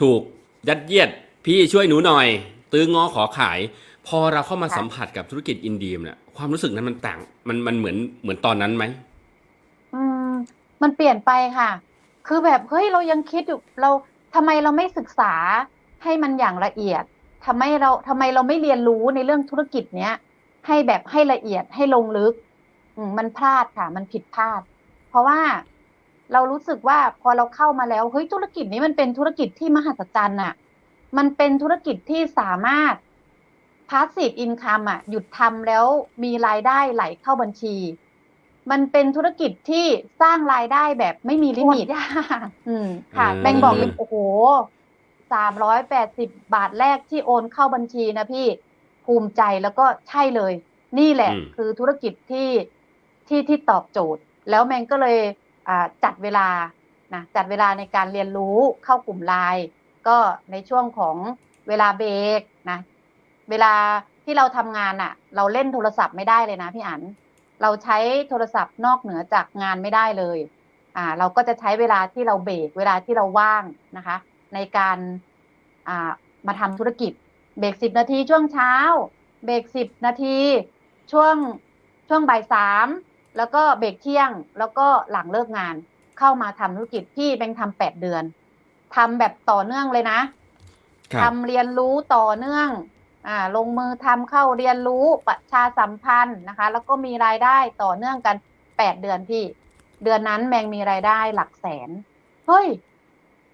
ถูกยัดเยียดพี่ช่วยหนูหน่อย ตื้องอขอขาย พอเราเข้ามาสัมผัสกับธุรกิจอินดีมเนี่ยความรู้สึกนั้นมันต่างมันมันเหมือนเหมือนตอนนั้นไหมอืมมันเปลี่ยนไปค่ะ คือแบบเฮ้ยเรายังคิดอยู่เราทำไมเราไม่ศึกษาให้มันอย่างละเอียดทำไมเราทำไมเราไม่เรียนรู้ในเรื่องธุรกิจเนี้ยให้แบบให้ละเอียดให้ลงลึก อืมันพลาดค่ะ มันผิดพลาด เพราะว่า เรารู้สึกว่าพอเราเข้ามาแล้วเฮ้ยธุรกิจนี้มันเป็นธุรกิจที่มหัศจรรย์น่ะมันเป็นธุรกิจที่สามารถ passive income อะหยุดทำแล้วมีรายได้ไหลเข้าบัญชี มันเป็นธุรกิจที่สร้างรายได้แบบไม่มีลิมิตอืมค่ะอืมแบงค์บอกเลยโอ้โหสามร้อยแปดสิบบาทแรกที่โอนเข้าบัญชีนะพี่ภูมิใจแล้วก็ใช่เลย นี่แหละอืมคือธุรกิจที่ที่ที่ตอบโจทย์ แล้วแมงก็เลยอ่า จัดเวลานะจัดเวลาในการเรียนรู้เข้ากลุ่มไลน์ก็ในช่วงของเวลาเบรกนะเวลาที่เราทำงานอะเราเล่นโทรศัพท์ไม่ได้เลยนะพี่อันเราใช้โทรศัพท์นอกเหนือจากงานไม่ได้เลย อ่า เราก็จะใช้เวลาที่เราเบรกเวลาที่เราว่างนะคะ ในการอ่ามาทำธุรกิจ เบรกสิบนาทีช่วงเช้า เบรกสิบนาทีช่วงช่วงบ่ายสาม แล้วก็เบรกเที่ยงแล้วก็หลังเลิกงาน เข้ามาทำธุรกิจที่แบงค์ทำแปดเดือนทำแบบต่อเนื่องเลยนะทำเรียนรู้ต่อเนื่องอ่าลงมือทำเข้าเรียนรู้ประชาสัมพันธ์นะคะ แล้วก็มีรายได้ต่อเนื่องกันแปดเดือนพี่ เดือนนั้นแมงมีรายได้หลักแสนเฮ้ย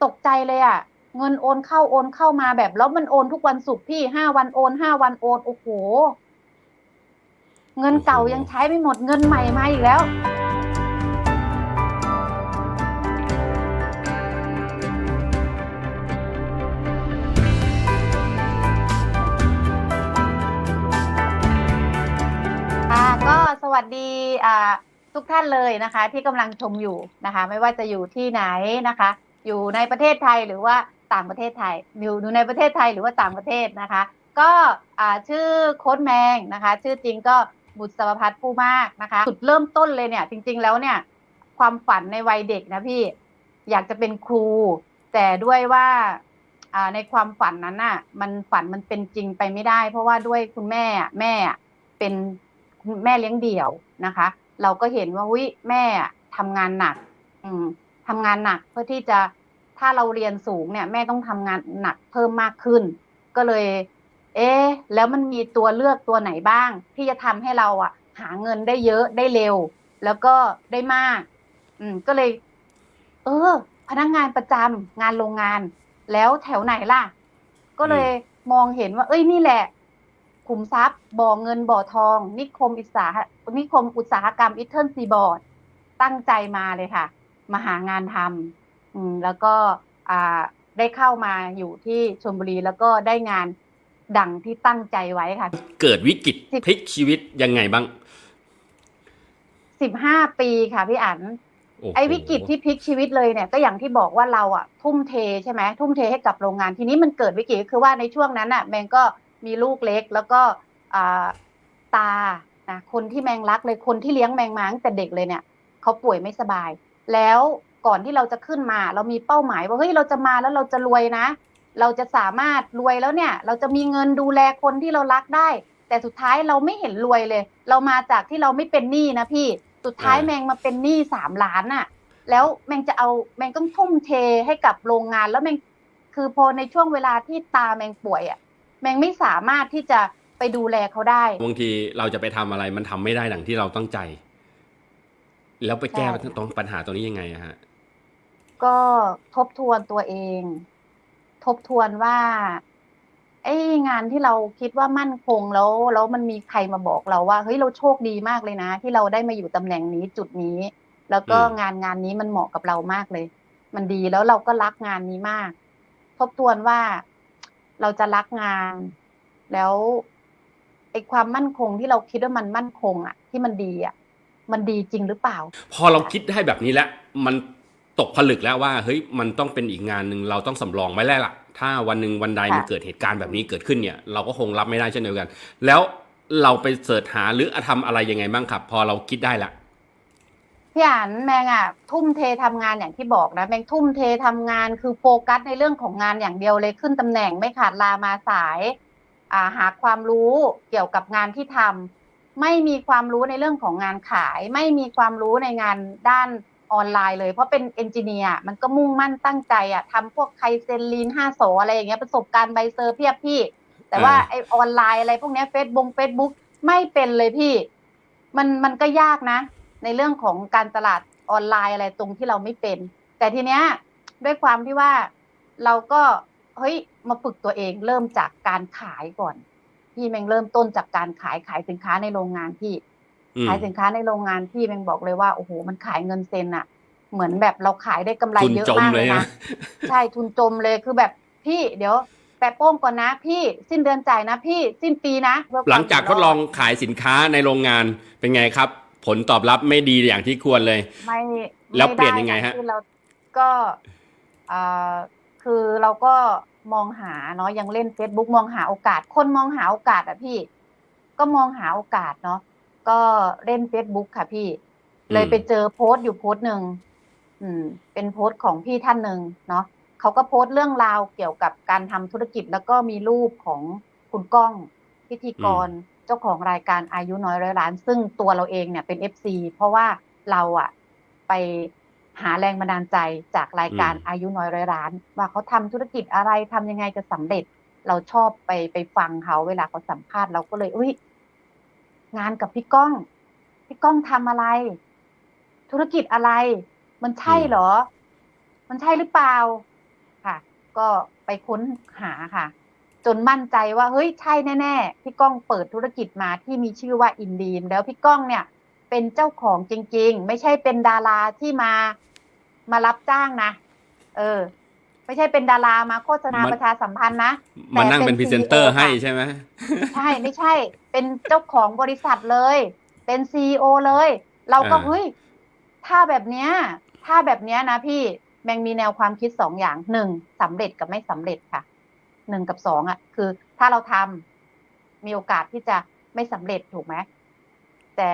ตกใจเลยอะ่ะเงินโอนเข้าโอนเข้ามาแบบแล้วมันโอนทุกวันศุกร์พี่ห้าวันโอนห้าวันโอนโอ้โห เงินเก่ายังใช้ไม่หมดเงินใหม่มาอีกแล้ว ค่ะ ก็สวัสดีอ่าทุกท่านเลยนะคะ ที่กำลังชมอยู่นะคะ ไม่ว่าจะอยู่ที่ไหนนะคะ อยู่ในประเทศไทยหรือว่าต่างประเทศไทยอยู่ในประเทศไทยหรือว่าต่างประเทศนะคะ ก็ชื่อโค้ดแมงนะคะ ชื่อจริงก็ บุษบพัฒน์ผู้มากนะคะ จุดเริ่มต้นเลยเนี่ย จริง ๆ แล้วเนี่ย ความฝันในวัยเด็กนะพี่ อยากจะเป็นครู แต่ด้วยว่าในความฝันนั้นน่ะ มันฝันมันเป็นจริงไปไม่ได้ เพราะว่าด้วยคุณแม่อะแม่อะเป็นคุณแม่เลี้ยงเดี่ยวนะคะ เราก็เห็นว่าวิแม่อะทำงานหนัก อืมทำงานหนักเพื่อที่จะถ้าเราเรียนสูงเนี่ย แม่ต้องทำงานหนักเพิ่มมากขึ้น ก็เลย เอ๊ะแล้วมันมีตัวเลือกตัวไหนบ้าง ที่จะทำให้เราอะ หาเงินได้เยอะได้เร็ว แล้วก็ได้มาก อืมก็เลย เออ พนักงานประจำงานโรงงาน แล้วแถวไหนล่ะ ก็เลยมองเห็นว่า เอ้ยนี่แหละขุมทรัพย์ บ่อเงินบ่อทอง นิคมอิสาหนิคมอุตสาหกรรมอิเทิร์นซีบอร์ดตั้งใจมาเลยค่ะ มาหางานทำอืมแล้วก็อ่าได้เข้ามาอยู่ที่ชลบุรีแล้วก็ได้งาน ดังที่ตั้งใจไว้ค่ะ เกิดวิกฤตสิบพลิกชีวิตยังไงบ้าง สิบห้าปีค่ะพี่อันโอ้โหไอ้วิกฤตที่พลิกชีวิตเลยเนี่ยก็อย่างที่บอกว่าเราอะทุ่มเทใช่ไหมทุ่มเทให้กับโรงงานทีนี้มันเกิดวิกฤตก็คือว่าในช่วงนั้นอะแมงก็มีลูกเล็กแล้วก็อ่าตานะคนที่แมงรักเลยคนที่เลี้ยงแมงมาตั้งแต่เด็กเลยเนี่ยเขาป่วยไม่สบาย แล้วก่อนที่เราจะขึ้นมา เรามีเป้าหมายว่าเฮ้ยเราจะมาแล้วเราจะรวยนะ เราจะสามารถรวยแล้วเนี่ย เราจะมีเงินดูแลคนที่เรารักได้ แต่สุดท้ายเราไม่เห็นรวยเลย เรามาจากที่เราไม่เป็นหนี้นะพี่ สุดท้ายอ่าแมงมาเป็นหนี้สามล้านน่ะ แล้วแมงจะเอาแมงต้องทุ่มเทให้กับโรงงานแล้วแมงคือพอในช่วงเวลาที่ตาแมงป่วยอะ แมงไม่สามารถที่จะไปดูแลเขาได้บางทีเราจะไปทำอะไรมันทำไม่ได้ดังที่เราตั้งใจ แล้วไปแก้ใช่ตรงปัญหาตรงนี้ยังไงอะฮะก็ทบทวนตัวเอง ทบทวนว่าไอ้งานที่เราคิดว่ามั่นคงแล้ว แล้วมันมีใครมาบอกเราว่าเฮ้ยเราโชคดีมากเลยนะ ที่เราได้มาอยู่ตำแหน่งนี้จุดนี้ แล้วก็อืมงานงานนี้มันเหมาะกับเรามากเลย มันดีแล้วเราก็รักงานนี้มาก ทบทวนว่าเราจะรักงาน แล้วไอ้ความมั่นคงที่เราคิดว่ามันมั่นคง อะ ที่มันดีอะ มันดีจริงหรือเปล่า พอเราคิดได้แบบนี้แล้วมัน ตกผลึกแล้วว่าเฮ้ยมันต้องเป็นอีกงานหนึ่งเราต้องสำรองไว้แล้วล่ะ ถ้าวันหนึ่งวันใดค่ะมันเกิดเหตุการณ์แบบนี้เกิดขึ้นเนี่ยเราก็คงรับไม่ได้เช่นเดียวกัน แล้วเราไปเสิร์ชหาหรือทำอะไรยังไงบ้างครับ พอเราคิดได้ละพี่อ่านแมงอะทุ่มเททำงานอย่างที่บอกนะแมงทุ่มเททำงานคือโฟกัสในเรื่องของงานอย่างเดียวเลยขึ้นตำแหน่งไม่ขาดลามาสายอ่าหาความรู้เกี่ยวกับงานที่ทำไม่มีความรู้ในเรื่องของงานขาย ไม่มีความรู้ในงานด้าน ออนไลน์เลย เพราะเป็นเอนจิเนียร์มันก็มุ่งมั่นตั้งใจอะทำพวกไคเซนลีนห้าโสอะไรอย่างเงี้ยประสบการณ์ใบเซอร์เพียบพี่ แต่ว่าอ่าไอออนไลน์อะไรพวกเนี้เฟซบุ๊กเฟซบุ๊กไม่เป็นเลยพี่ มันมันก็ยากนะ ในเรื่องของการตลาดออนไลน์อะไรตรงที่เราไม่เป็น แต่ทีเนี้ยด้วยความที่ว่าเราก็เฮ้ยมาฝึกตัวเองเริ่มจากการขายก่อน พี่แมงเริ่มต้นจากการขายขายสินค้าในโรงงานพี่อืม ขายสินค้าในโรงงานพี่แมงบอกเลยว่าโอ้โหมันขายเงินเซนอะเหมือนแบบเราขายได้กำไรทุนเยอะจมมากเลเลยยนะนะใช่ทุนจมเลยคือแบบพี่เดี๋ยวแปะโป้งก่อนนะพี่สิ้นเดือนจ่ายนะพี่สิ้นปีนะเพื่อควมหลังจากทดลองยู่รขายสินค้าในโรงงานเป็นไงครับ ผลตอบรับไม่ดีอย่างที่ควรเลยไม่แล้วม่เปลี่ยนด้ยังไงฮะคือเราก็อ่าคือเราก็มองหาเนาะยังเล่น Facebook มองหาโอกาส คนมองหาโอกาสอะพี่ ก็มองหาโอกาสเนาะ ก็เล่น Facebook ค่ะพี่ เลยไปเจอโพสต์อยู่โพสต์หนึ่งอืม เป็นโพสต์ของพี่ท่านหนึ่งเนาะเขาก็โพสต์เรื่องราวเกี่ยวกับการทำธุรกิจ แล้วก็มีรูปของคุณก้องพิธีกรเจ้าของรายการอายุน้อยร้อยล้าน ซึ่งตัวเราเองเนี่ยเป็น FC เพราะว่าเราอะไปหาแรงบันดาลใจจากรายการอืมอายุน้อยร้อยล้าน ว่าเขาทำธุรกิจอะไรทำยังไงจะสำเร็จ เราชอบไปไปฟังเขาเวลาเขาสัมภาษณ์เราก็เลยอุ้ย งานกับพี่ก้อง พี่ก้องทำอะไร ธุรกิจอะไร มันใช่เหรอ มันใช่หรือเปล่าค่ะ ก็ไปค้นหาค่ะ จนมั่นใจว่าเฮ้ยใช่แน่ๆพี่ก้องเปิดธุรกิจมาที่มีชื่อว่าอินดีมแล้วพี่ก้องเนี่ยเป็นเจ้าของจริง ๆ ไม่ใช่เป็นดาราที่มามารับจ้างนะ เออ ไม่ใช่เป็นดารามาโฆษณามันประชาสัมพันธ์นะมานั่งเป็นพรีเซนเตอร์ CEO ให้ใช่ไหมใช่ไม่ใช่เป็นเจ้าของบริษัทเลย เป็นซีอเลย เราก็อ่าเฮ้ยถ้าแบบเนี้ย ถ้าแบบเนี้ยนะพี่แมงมีแนวความคิดสองอย่างหนึ่งสำเร็จกับไม่สำเร็จค่ะหนึ่งกับสองอะ คือถ้าเราทำมีโอกาสที่จะไม่สำเร็จถูกไหมแต่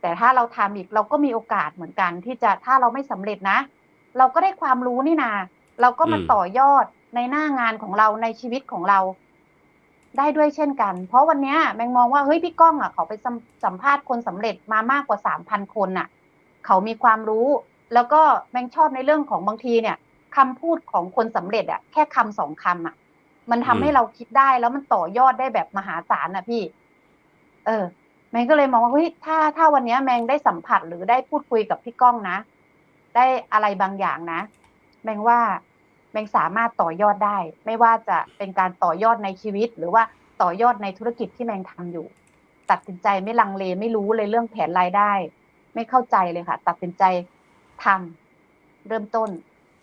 แต่ถ้าเราทำอีกเราก็มีโอกาสเหมือนกันที่จะถ้าเราไม่สำเร็จนะ เราก็ได้ความรู้นี่นา เราก็มาอืมต่อยอดในหน้างานของเราในชีวิตของเรา ได้ด้วยเช่นกัน เพราะวันเนี้ยแมงมองว่าเฮ้ยพี่ก้องอะเขาไปสัมสัมภาษณ์คนสำเร็จมามากกว่าสามพันคนน่ะ เขามีความรู้ แล้วก็แมงชอบในเรื่องของบางทีเนี่ยคำพูดของคนสำเร็จอะแค่คำสองคำอะ มันทำอืมให้เราคิดได้แล้วมันต่อยอดได้แบบมหาศาลนะพี่ เออแมงก็เลยมองว่าเฮ้ยถ้าถ้าวันเนี้ยแมงได้สัมผัสหรือได้พูดคุยกับพี่ก้องนะ ได้อะไรบางอย่างนะ แมงว่าแมงสามารถต่อยอดได้ ไม่ว่าจะเป็นการต่อยอดในชีวิต หรือว่าต่อยอดในธุรกิจที่แมงทำอยู่ ตัดสินใจไม่ลังเลไม่รู้เลยเรื่องแผนรายได้ ไม่เข้าใจเลยค่ะ ตัดสินใจทำเริ่มต้น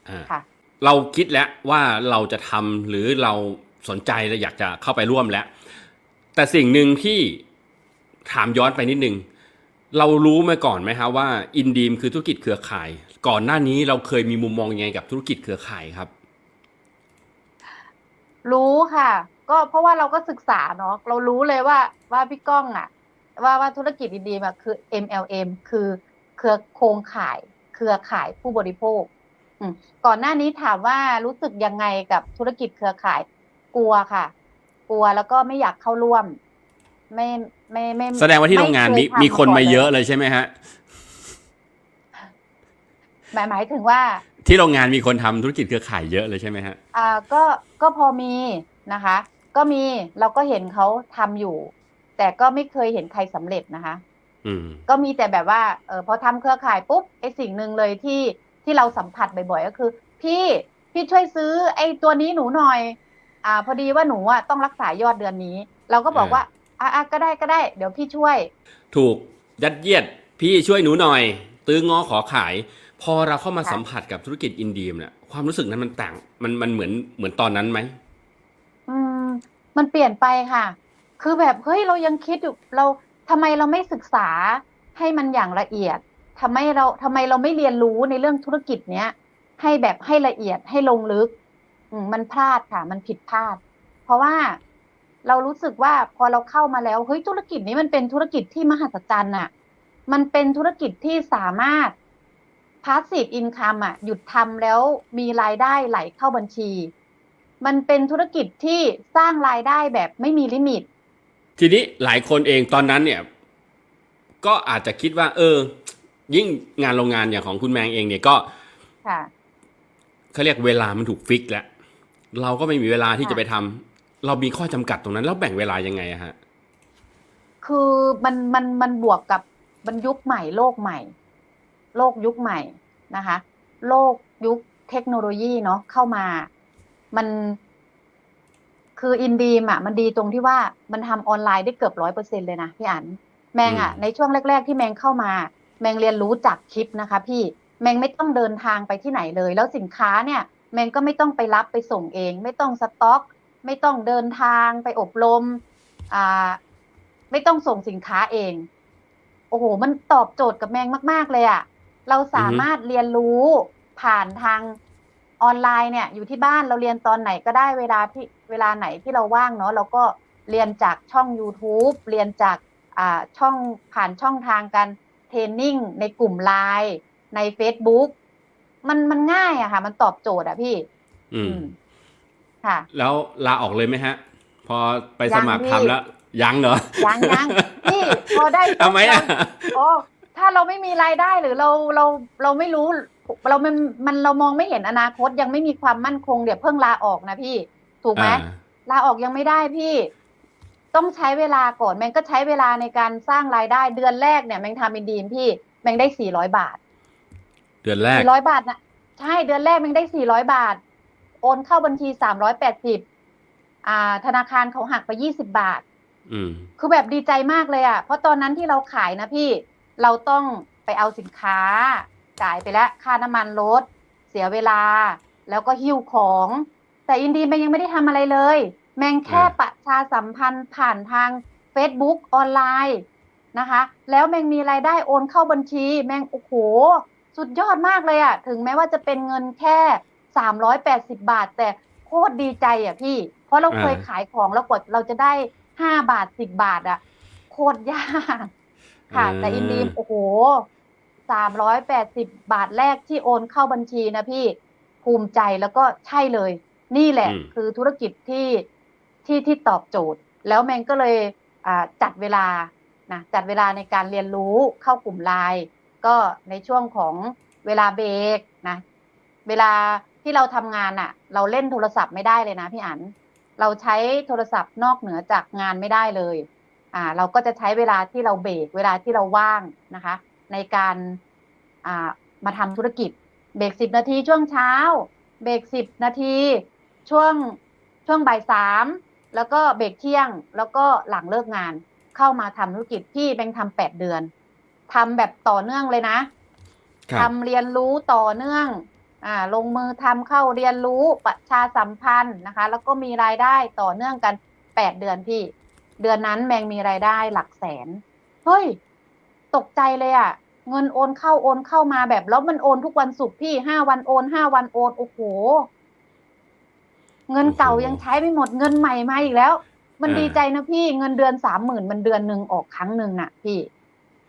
อ่าค่ะ เราคิดแล้วว่าเราจะทำหรือเราสนใจเราอยากจะเข้าไปร่วมแล้ว แต่สิ่งหนึ่งที่ถามย้อนไปนิดนึง เรารู้มาก่อนไหมครับว่า อินดีมคือธุรกิจเครือข่าย ก่อนหน้านี้เราเคยมีมุมมองยังไงกับธุรกิจเครือข่ายครับ รู้ค่ะ ก็เพราะว่าเราก็ศึกษาเนาะเรารู้เลยว่าว่าพี่ก้องอะว่าว่าธุรกิจดีๆมาคือ MLM คือเครือโครงข่าย เครือข่ายผู้บริโภคอืมก่อนหน้านี้ถามว่ารู้สึกยังไงกับธุรกิจเครือข่าย กลัวค่ะ กลัวแล้วก็ไม่อยากเข้าร่วม ไม่ไม่ไม่ แสดงว่าที่โรงงานมีไเยทำมีคนมาก่เยอะเลยใช่ไหมฮะ หมายหมายถึงว่าที่โรงงานมีคนทำธุรกิจเครือข่ายเยอะเลยใช่ไหมฮะอ่าก็ก็พอมีนะคะ ก็มีเราก็เห็นเขาทำอยู่ แต่ก็ไม่เคยเห็นใครสำเร็จนะคะอืมก็มีแต่แบบว่าเออพอทำเครือข่ายปุ๊บไอสิ่งหนึ่งเลยที่ที่เราสัมผัสบ่อยๆก็คือ พี่พี่ช่วยซื้อ ไอตัวนี้หนูหน่อย อ่า พอดีว่าหนูอะต้องรักษายอดเดือนนี้ เราก็บอกอ่าว่าอะอะก็ได้ก็ได้ เดี๋ยวพี่ช่วย ถูกยัดเยียดพี่ช่วยหนูหน่อย ตื้องอขอขาย พอเราเข้ามาค่ะสัมผัสกับธุรกิจอินดีมเนี่ยความรู้สึกนั้นมันต่างมันมันเหมือนเหมือนตอนนั้นไหมอืมมันเปลี่ยนไปค่ะ คือแบบเฮ้ยเรายังคิดอยู่เราทำไมเราไม่ศึกษาให้มันอย่างละเอียดทำไมเราทำไมเราไม่เรียนรู้ในเรื่องธุรกิจเนี้ยให้แบบให้ละเอียดให้ลงลึกอืมมันพลาดค่ะ มันผิดพลาด เพราะว่าเรารู้สึกว่าพอเราเข้ามาแล้วเฮ้ยธุรกิจนี้มันเป็นธุรกิจที่มหัศจรรย์น่ะมันเป็นธุรกิจที่สามารถ passive income อะหยุดทำแล้วมีรายได้ไหลเข้าบัญชี มันเป็นธุรกิจที่สร้างรายได้แบบไม่มีลิมิต ทีนี้หลายคนเองตอนนั้นเนี่ย ก็อาจจะคิดว่า เออ ยิ่งงานโรงงานอย่างของคุณแมงเองเนี่ยก็ค่ะเขาเรียกเวลามันถูกฟิกแล้วเราก็ไม่มีเวลาที่ค่ะจะไปทำเรามีข้อจำกัดตรงนั้น แล้วแบ่งเวลายังไงอะฮะคือมันมันมันบวกกับมันยุคใหม่โลกใหม่ โลกยุคใหม่นะคะ โลกยุคเทคโนโลยีเนาะเข้ามา มันคืออินดีมอะมันดีตรงที่ว่ามันทำออนไลน์ได้เกือบร้อยเปอร์เซ็นเลยนะพี่อันแมงอะอืมในช่วงแรก ๆ ที่แมงเข้ามา แมงเรียนรู้จากคลิปนะคะ พี่แมงไม่ต้องเดินทางไปที่ไหนเลย แล้วสินค้าเนี่ย แมงก็ไม่ต้องไปรับไปส่งเอง ไม่ต้องสต็อก ไม่ต้องเดินทางไปอบรมอ่าไม่ต้องส่งสินค้าเอง โอ้โห มันตอบโจทย์กับแมงมาก ๆเลยอะ่ะ เราสามารถเรียนรู้ผ่านทางออนไลน์เนี่ย อยู่ที่บ้านเราเรียนตอนไหนก็ได้เวลาที่เวลาไหนที่เราว่างเนาะเราก็เรียนจากช่อง YouTube เรียนจากอ่าช่องผ่านช่องทางการเทรนนิ่งในกลุ่มไลน์ใน Facebook มันมันง่ายอะค่ะ มันตอบโจทย์อะพี่ อืมอืมค่ะ แล้วลาออกเลยไหมฮะ พอไปสมัครยังพี่ทำแล้ว ยังเหรอ ยังยังพี่พอได้ทำไมอะโอ้ ถ้าเราไม่มีรายได้หรือเราเราเราไม่รู้ เรามันมันเรามองไม่เห็นอนาคตยังไม่มีความมั่นคงเดี๋ยวเพิ่งลาออกนะพี่ ถูกไหมอ่า ลาออกยังไม่ได้พี่ ต้องใช้เวลาก่อนแมงก็ใช้เวลาในการสร้างรายได้เดือนแรกเนี่ยแมงทำอินดีมพี่แมงได้สี่ร้อยบาท เดือนแรก สี่ร้อยบาทนะใช่เดือนแรกแมงได้สี่ร้อยบาท โอนเข้าบัญชีสามร้อยแปดสิบอ่า ธนาคารเขาหักไปยี่สิบบาท อืม คือแบบดีใจมากเลยอะ่ะ เพราะตอนนั้นที่เราขายนะพี่ เราต้องไปเอาสินค้า จ่ายไปแล้วค่าน้ำมันรถเสียเวลา แล้วก็หิ้วของ แต่อินดีแมงยังไม่ได้ทำอะไรเลย แมงแค่อ่าประชาสัมพันธ์ผ่านทาง Facebook ออนไลน์นะคะ แล้วแมงมีรายได้โอนเข้าบัญชี แมงโอ้โหสุดยอดมากเลยอะ่ะถึงแม้ว่าจะเป็นเงินแค่380บาท แต่โคตรดีใจอะพี่ เพราะเราเคยอ่าขายของแล้วกว่าเราจะได้ห้าบาทสิบบาทอะโคตรยาก ค่ะ แต่อินดีมโอ้โหสามร้อยแปดสิบบาทแรกที่โอนเข้าบัญชีนะพี่ภูมิใจแล้วก็ใช่เลย นี่แหละอืมคือธุรกิจที่ที่ที่ตอบโจทย์ แล้วแมงก็เลยอ่าจัดเวลานะจัดเวลาในการเรียนรู้เข้ากลุ่มไลน์ก็ในช่วงของเวลาเบรกนะเวลาที่เราทำงานอะเราเล่นโทรศัพท์ไม่ได้เลยนะพี่อันเราใช้โทรศัพท์นอกเหนือจากงานไม่ได้เลย อ่าเราก็จะใช้เวลาที่เราเบรกเวลาที่เราว่างนะคะ ในการอ่ามาทำธุรกิจ เบรกสิบนาทีช่วงเช้า เบรกสิบนาทีช่วงช่วงบ่ายสามแล้วก็เบรกเที่ยงแล้วก็หลังเลิกงานเข้ามาทำธุรกิจพี่แบงค์ทำแปดเดือนทำแบบต่อเนื่องเลยนะครับทำเรียนรู้ต่อเนื่องอ่าลงมือทำเข้าเรียนรู้ประชาสัมพันธ์นะคะ แล้วก็มีรายได้ต่อเนื่องกันแปดเดือนพี่ เดือนนั้นแมงมีรายได้หลักแสน เฮ้ย ตกใจเลยอะ่ะ เงินโอนเข้าโอนเข้ามาแบบแล้วมันโอนทุกวันศุกร์พี่ห้าวันโอนห้าวันโอนโอ้โห เงินเก่ายังใช้ไม่หมดเงินใหม่มาอีกแล้ว มันดีใจนะพี่เงินเดือนสามหมื่นมันเดือนหนึ่งออกครั้งหนึ่งน่ะ พี่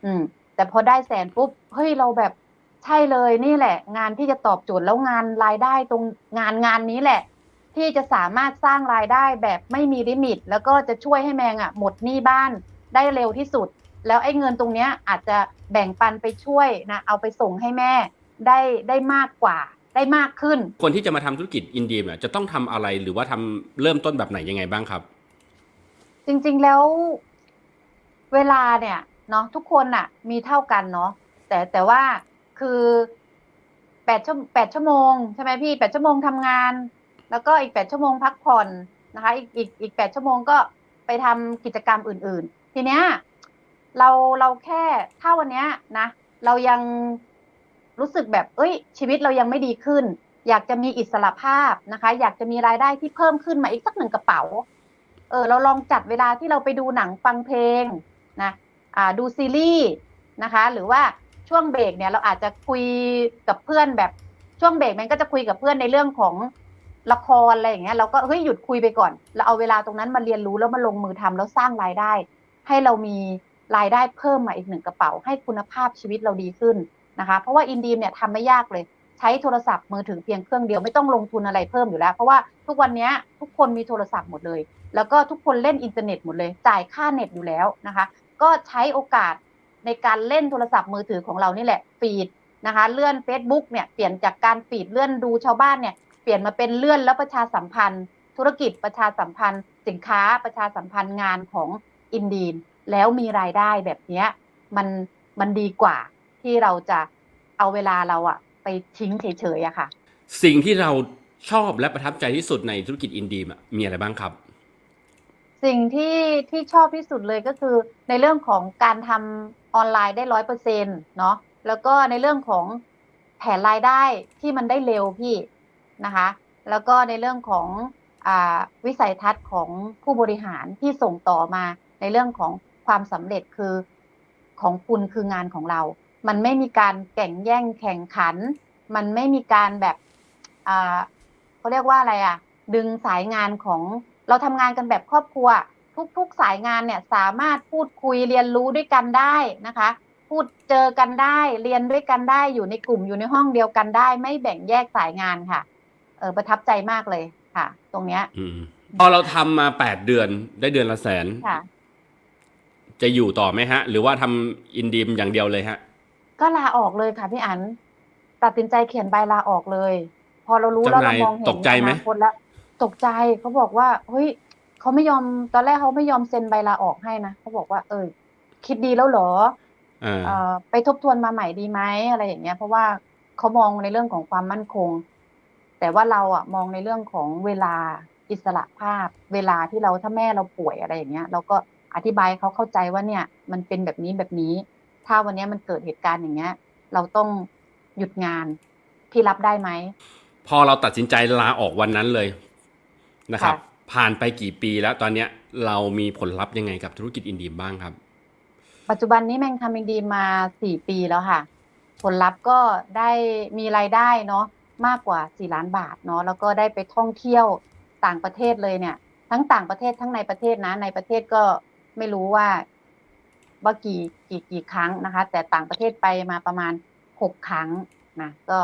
อืม แต่พอได้แสนปุ๊บเฮ้ยเราแบบใช่เลยนี่แหละ งานที่จะตอบโจทย์แล้วงานรายได้ตรงงานงานนี้แหละ ที่จะสามารถสร้างรายได้แบบไม่มีลิมิต แล้วก็จะช่วยให้แมงอะหมดหนี้บ้านได้เร็วที่สุด แล้วไอ้เงินตรงเนี้ยอาจจะแบ่งปันไปช่วยนะเอาไปส่งให้แม่ได้ได้มากกว่าได้มากขึ้น คนที่จะมาทำธุรกิจอินดีมเนี่ยจะต้องทำอะไรหรือว่าทำเริ่มต้นแบบไหนยังไงบ้างครับ จริงๆแล้วเวลาเนี่ยเนาะทุกคนน่ะมีเท่ากันเนาะแต่แต่ว่าคือแปดชั่วแปดชั่วโมงใช่ไหมพี่แปดชั่วโมงทำงาน แล้วก็อีกแปดชั่วโมงพักผ่อนนะคะ อีกอีกอีกแปดชั่วโมงก็ไปทำกิจกรรมอื่น ๆ ทีเนี้ยเราเราแค่ถ้าวันเนี้ยนะ เรายังรู้สึกแบบ เอ้ย ชีวิตเรายังไม่ดีขึ้น อยากจะมีอิสระภาพนะคะ อยากจะมีรายได้ที่เพิ่มขึ้นมาอีกสักหนึ่งกระเป๋า เออ เราลองจัดเวลาที่เราไปดูหนังฟังเพลงนะ อ่า ดูซีรีส์นะคะ หรือว่าช่วงเบรกเนี่ยเราอาจจะคุยกับเพื่อนแบบช่วงเบรกมันก็จะคุยกับเพื่อนในเรื่องของ ละครอะไรอย่างเงี้ยเราก็เฮ้ยหยุดคุยไปก่อน เราเอาเวลาตรงนั้นมาเรียนรู้แล้วมาลงมือทำแล้วสร้างรายได้ ให้เรามีรายได้เพิ่มมาอีกหนึ่งกระเป๋า ให้คุณภาพชีวิตเราดีขึ้นนะคะ เพราะว่าอินดีมเนี่ยทำไม่ยากเลย ใช้โทรศัพท์มือถือเพียงเครื่องเดียวไม่ต้องลงทุนอะไรเพิ่มอยู่แล้ว เพราะว่าทุกวันนี้ทุกคนมีโทรศัพท์หมดเลย แล้วก็ทุกคนเล่นอินเทอร์เน็ตหมดเลย จ่ายค่าเน็ตอยู่แล้วนะคะ ก็ใช้โอกาสในการเล่นโทรศัพท์มือถือของเรานี่แหละฟีดนะคะ เลื่อน Facebook เนี่ยเปลี่ยนจากการฟีดเลื่อนดูชาวบ้านเนี่ย เปลี่ยนมาเป็นเลื่อนแล้วประชาสัมพันธ์ ธุรกิจประชาสัมพันธ์ สินค้าประชาสัมพันธ์งานของอินดีนแล้วมีรายได้แบบเนี้ยมันมันดีกว่าที่เราจะเอาเวลาเราอะไปทิ้งเฉยๆอะค่ะ สิ่งที่เราชอบและประทับใจที่สุดในธุรกิจอินดีมอะมีอะไรบ้างครับ สิ่งที่ที่ชอบที่สุดเลยก็คือ ในเรื่องของการทำออนไลน์ได้ร้อยเปอร์เซ็นต์เนาะแล้วก็ในเรื่องของแผนรายได้ที่มันได้เร็วพี่ นะคะ แล้วก็ในเรื่องของอวิสัยทัศน์ของผู้บริหารที่ส่งต่อมาในเรื่องของความสำเร็จคือของคุณคืองานของเรา มันไม่มีการแข่งแย่งแข่งขัน มันไม่มีการแบบเขาเรียกว่าอะไรอะ่ะ ดึงสายงานของเราทำงานกันแบบครอบครัว ทุกๆสายงานเนี่ยสามารถพูดคุยเรียนรู้ด้วยกันได้นะคะ พูดเจอกันได้ เรียนด้วยกันได้อยู่ในกลุ่มอยู่ในห้องเดียวกันได้ ไม่แบ่งแยกสายงานค่ะ ออประทับใจมากเลยค่ะ ตรงเนี้ยอืมพอเราทำมาแปดเดือนได้เดือนละแสนค่ะจะอยู่ต่อไหมฮะ หรือว่าทำอินดีมอย่างเดียวเลยฮะ ก็ลาออกเลยค่ะพี่อันตัดสินใจเขียนใบลาออกเลย พอเรารู้แล้วเจ้าเรานายมองเห็นตกใจไหมอนาคตแล้วตกใจเขาบอกว่าเฮ้ยเขาไม่ยอมตอนแรกเขาไม่ยอมเซ็นใบลาออกให้นะเขาบอกว่า เออคิดดีแล้วเหรออ่าเอ่อไปทบทวนมาใหม่ดีไหมอะไรอย่างเงี้ย เพราะว่าเขามองในเรื่องของความมั่นคง แต่ว่าเราอะมองในเรื่องของเวลาอิสระภาพ เวลาที่เราถ้าแม่เราป่วยอะไรอย่างเงี้ย เราก็อธิบายให้เขาเข้าใจว่าเนี่ย มันเป็นแบบนี้แบบนี้ ถ้าวันเนี้ยมันเกิดเหตุการณ์อย่างเงี้ย เราต้องหยุดงานพี่รับได้ไหมพอเราตัดสินใจลาออกวันนั้นเลยนะครับค่ะผ่านไปกี่ปีแล้วตอนเนี้ยเรามีผลลัพธ์ยังไงกับธุรกิจอินดีมบ้างครับ ปัจจุบันนี้แมงทำอินดีมาสี่ปีแล้วค่ะ ผลลัพธ์ก็ได้มีรายได้เนาะ มากกว่าสี่ล้านบาทเนาะแล้วก็ได้ไปท่องเที่ยวต่างประเทศเลยเนี่ย ทั้งต่างประเทศทั้งในประเทศนะ ในประเทศก็ไม่รู้ว่าว่ากี่กี่กี่ครั้งนะคะ แต่ต่างประเทศไปมาประมาณหกครั้งนะก็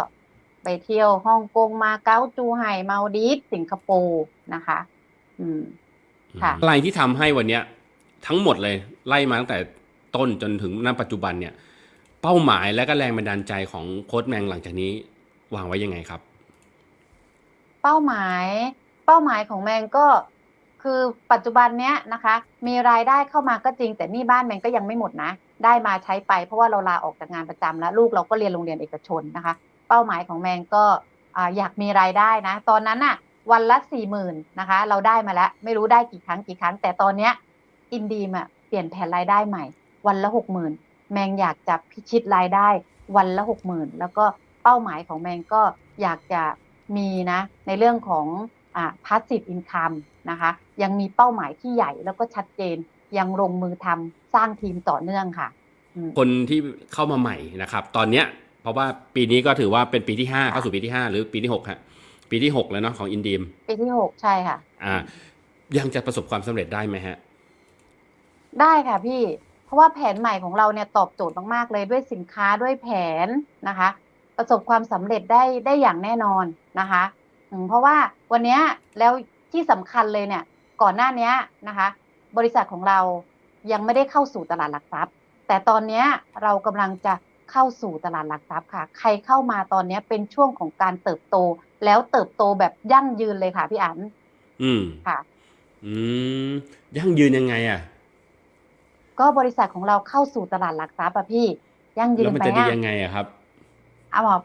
ไปเที่ยวฮ่องกงมาเก๊าจูไห่มาดีฟสิงคโปร์นะคะ อืมค่ะอะไรที่ทำให้วันเนี้ย ทั้งหมดเลยไล่มาตั้งแต่ต้นจนถึงณปัจจุบันเนี่ย เป้าหมายและก็แรงบันดาลใจของโค้ดแมงหลังจากนี้ วางไว้ยังไงครับ เป้าหมาย เป้าหมายของแมงก็คือปัจจุบันเนี้ยนะคะ มีรายได้เข้ามาก็จริง แต่นี่บ้านแมงก็ยังไม่หมดนะ ได้มาใช้ไปเพราะว่าเราลาออกจากงานประจำแล้วลูกเราก็เรียนโรงเรียนเอกชนนะคะ เป้าหมายของแมงก็ออยากมีรายได้นะ ตอนนั้นอะวันละสี่หมื่นนะคะ เราได้มาแล้ว ไม่รู้ได้กี่ครั้งกี่ครั้ง แต่ตอนเนี้ยอินดีมอะเปลี่ยนแผนรายได้ใหม่ วันละหกหมื่นแมงอยากจะพิชิตรายได้วันละหกหมื่นแล้วก็ เป้าหมายของแมงก็อยากจะมีนะในเรื่องของอ่า passive income นะคะยังมีเป้าหมายที่ใหญ่แล้วก็ชัดเจนยังลงมือทำสร้างทีมต่อเนื่องค่ะอืมคนที่เข้ามาใหม่นะครับ ตอนเนี้ยเพราะว่าปีนี้ก็ถือว่าเป็นปีที่ห้าเข้าสู่ปีที่ห้าหรือปีที่หกฮะปีที่หกแล้วเนาะของอินดีมปีที่หกใช่ค่ะ อ่า ยังจะประสบความสำเร็จได้ไหมฮะ ได้ค่ะพี่ เพราะว่าแผนใหม่ของเราเนี่ยตอบโจทย์มากๆเลยด้วยสินค้าด้วยแผนนะคะ ประสบความสำเร็จได้ได้อย่างแน่นอนนะคะอืมเพราะว่าวันเนี้ยแล้วที่สำคัญเลยเนี่ยก่อนหน้าเนี้ยนะคะ บริษัทของเรายังไม่ได้เข้าสู่ตลาดหลักทรัพย์ แต่ตอนเนี้ยเรากำลังจะเข้าสู่ตลาดหลักทรัพย์ค่ะ ใครเข้ามาตอนเนี้ยเป็นช่วงของการเติบโต แล้วเติบโตแบบยั่งยืนเลยค่ะพี่อันอืมค่ะ อืมยั่งยืนยังไงอะก็บริษัทของเราเข้าสู่ตลาดหลักทรัพย์อะพี่ยั่งยืแล้วนมันไหมจะดีอะยังไงอะครับ เอาบอก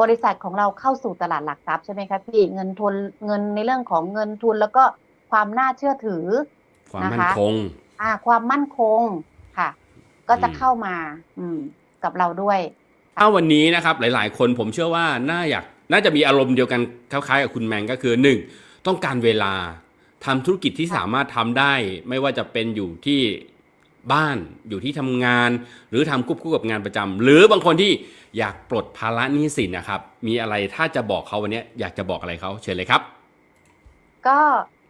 บริษัทของเราเข้าสู่ตลาดหลักทรัพย์ใช่ไหมคะพี่เงินทุนเงินในเรื่องของเงินทุนแล้วก็ความน่าเชื่อถือความนะคะมั่นคงอ่า ความมั่นคงค่ะ ก็จะอืมเข้ามา อืม กับเราด้วยถ้าวันนี้นะครับ หลาย ๆ คนผมเชื่อว่าน่าอยากน่าจะมีอารมณ์เดียวกันคล้ายๆกับคุณแมงก็คือหนึ่งต้องการเวลาทำธุรกิจที่ค่ะสามารถทำได้ ไม่ว่าจะเป็นอยู่ที่ บ้านอยู่ที่ทำงาน หรือทำควบคู่กับงานประจำหรือบางคนที่อยากปลดภาระหนี้สินนะครับ มีอะไรถ้าจะบอกเขาวันนี้อยากจะบอกอะไรเขาเชิญเลยครับ ก็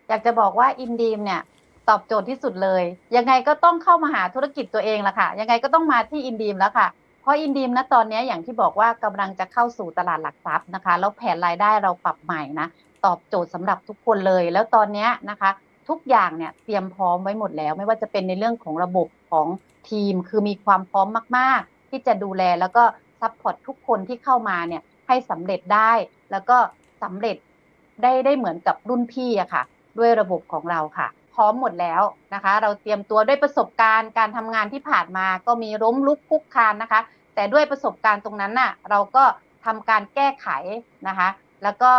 อยากจะบอกว่าอินดีมเนี่ยตอบโจทย์ที่สุดเลย ยังไงก็ต้องเข้ามาหาธุรกิจตัวเองละค่ะ ยังไงก็ต้องมาที่อินดีมแล้วค่ะ เพราะอินดีมนะตอนนี้อย่างที่บอกว่ากำลังจะเข้าสู่ตลาดหลักทรัพย์นะคะ แล้วแผนรายได้เราปรับใหม่นะตอบโจทย์สำหรับทุกคนเลย แล้วตอนนี้นะคะ ทุกอย่างเนี่ยเตรียมพร้อมไว้หมดแล้ว ไม่ว่าจะเป็นในเรื่องของระบบของทีม คือมีความพร้อมมาก ๆ ที่จะดูแลแล้วก็ซัพพอร์ตทุกคนที่เข้ามาเนี่ยให้สำเร็จได้ แล้วก็สำเร็จได้ได้เหมือนกับรุ่นพี่อะค่ะ ด้วยระบบของเราค่ะ พร้อมหมดแล้วนะคะ เราเตรียมตัวด้วยประสบการณ์การทำงานที่ผ่านมาก็มีล้มลุกคลุกคานนะคะ แต่ด้วยประสบการณ์ตรงนั้นน่ะเราก็ทำการแก้ไขนะคะ แล้วก็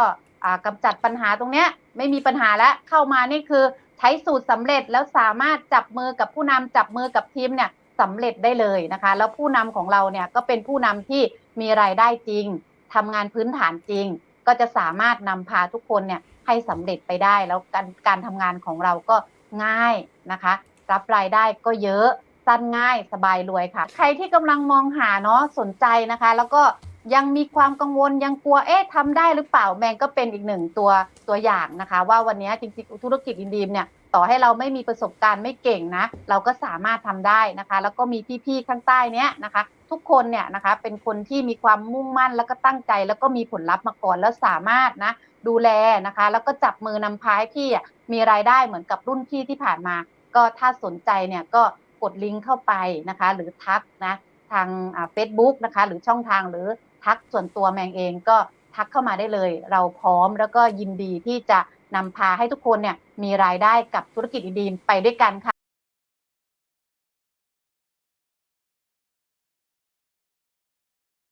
อ่ากำจัดปัญหาตรงเนี้ย ไม่มีปัญหาแล้วเข้ามานี่คือใช้สูตรสำเร็จแล้วสามารถจับมือกับผู้นำจับมือกับทีมเนี่ยสำเร็จได้เลยนะคะ แล้วผู้นำของเราเนี่ยก็เป็นผู้นำที่มีรายได้จริงทำงานพื้นฐานจริง ก็จะสามารถนำพาทุกคนเนี่ยให้สำเร็จไปได้ แล้วการการทำงานของเราก็ง่ายนะคะ รับรายได้ก็เยอะสั้นง่ายสบายรวยค่ะ ใครที่กำลังมองหาเนาะสนใจนะคะ แล้วก็ ยังมีความกังวลยังกลัวเอ๊ะทำได้หรือเปล่าแมงก็เป็นอีกหนึ่งตัวตัวอย่างนะคะ ว่าวันนี้จริงๆธุรกิจอินดีมเนี่ยต่อให้เราไม่มีประสบการณ์ไม่เก่งนะ เราก็สามารถทำได้นะคะ แล้วก็มีพี่ๆข้างใต้เนี้ยนะคะ ทุกคนเนี่ยนะคะเป็นคนที่มีความมุ่งมั่นแล้วก็ตั้งใจ แล้วก็มีผลลัพธ์มาก่อนแล้วสามารถนะดูแลนะคะ แล้วก็จับมือนำพายพี่มีรายได้เหมือนกับรุ่นพี่ที่ผ่านมา ก็ถ้าสนใจเนี่ยก็กดลิงก์เข้าไปนะคะ หรือทักนะทางเฟซบุ๊กนะคะ หรือช่องทางหรือ ทักส่วนตัวแมงเองก็ทักเข้ามาได้เลย เราพร้อมแล้วก็ยินดีที่จะนำพาให้ทุกคนเนี่ยมีรายได้กับธุรกิจดีๆไปด้วยกันค่ะ